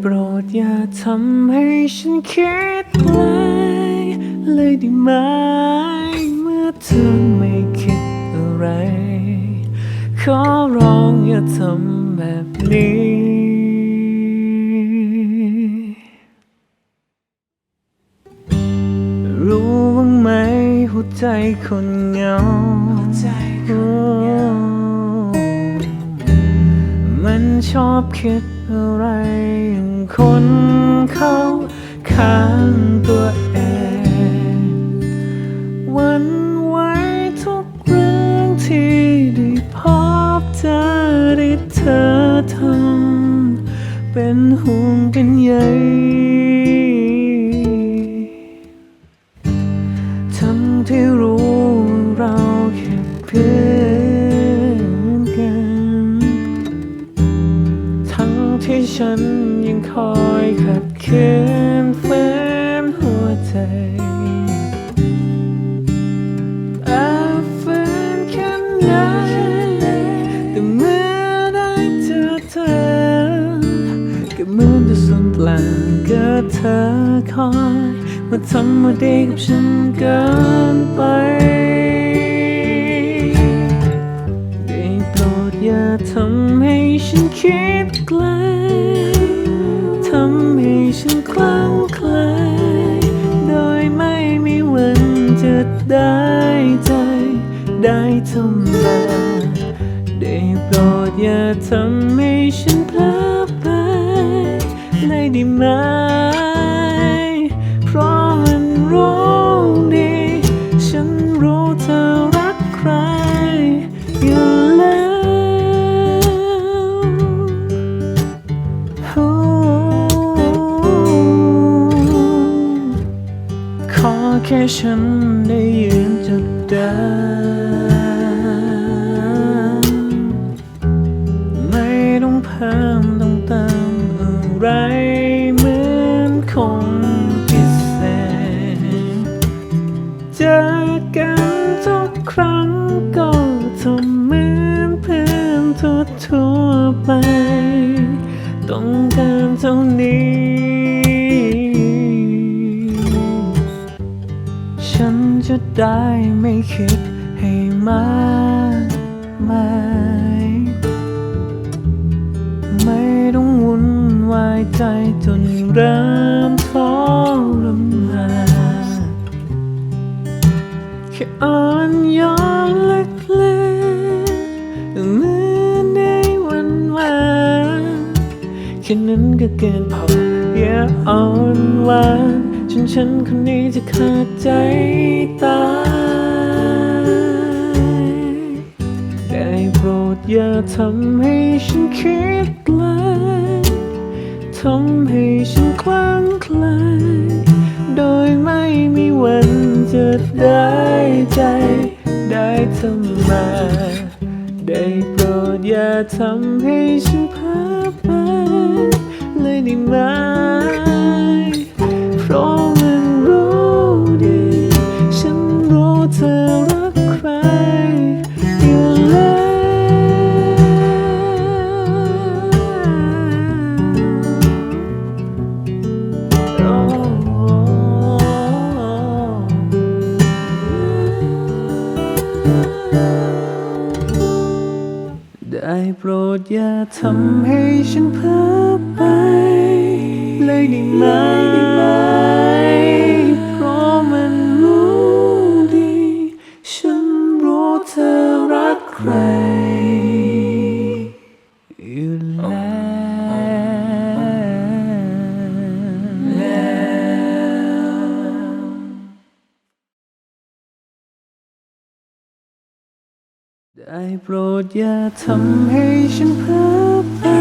โปรดอย่าทำให้ฉันคิดไกลเลยได้ไหม เมื่อเธอไม่คิดอะไร ขอร้องอย่าทำแบบนี้รู้บ้างไหมหัวใจคนเหงามันชอบคิด อะไรอย่างคนเขาข้างตัวเองวันไว้ทุกเรื่องที่ได้พบเจอได้เธอทำเป็นห่วงเป็นใย ก็เหมือนจะสุดหลังก็เธอคอย มาทำมาดีกับฉันเกินไปได้โปรดอย่าทำให้ฉันคิดไกลทำให้ฉันคลั่งไคล้โดยไม่มีวันจะได้ใจได้ทำมาได้โปรดอย่าทำให้ฉัน ไหมเพราะมันรู้ดี ฉันรู้เธอรักใครอยู่แล้วขอแค่ฉันได้ยืนจุดเดิม งพิเศษ เจอกันทุกครั้งก็ทำเหมือนเพื่อนทั่วๆไป ต้องการเท่านี้ ฉันจะได้ไม่คิดให้มากมายไม่ต้องวุ่นวายใจจนเริ่ม ค่อ่อนย้อนเล็กเหมือนในวันวานแค่นั้นก็เกินพออย่าอ่อนหวานจนฉันคนนี้จะขาดใจตายได้โปรดอย่าทำให้ฉันคิดไกลทำให้ฉันคลั่งไคล้โดยไม่มีวัน จะได้ใจ ได้ทำมา ได้โปรดอย่าทำให้ฉันเพ้อไปเลยได้ไหม โปรดอย่าทำให้ฉันเพ้อไป เลยได้ไหมเพราะมันรู้ดี ฉันรู้เธอรักใคร ได้โปรดอย่าทำให้ฉันเพ้อไป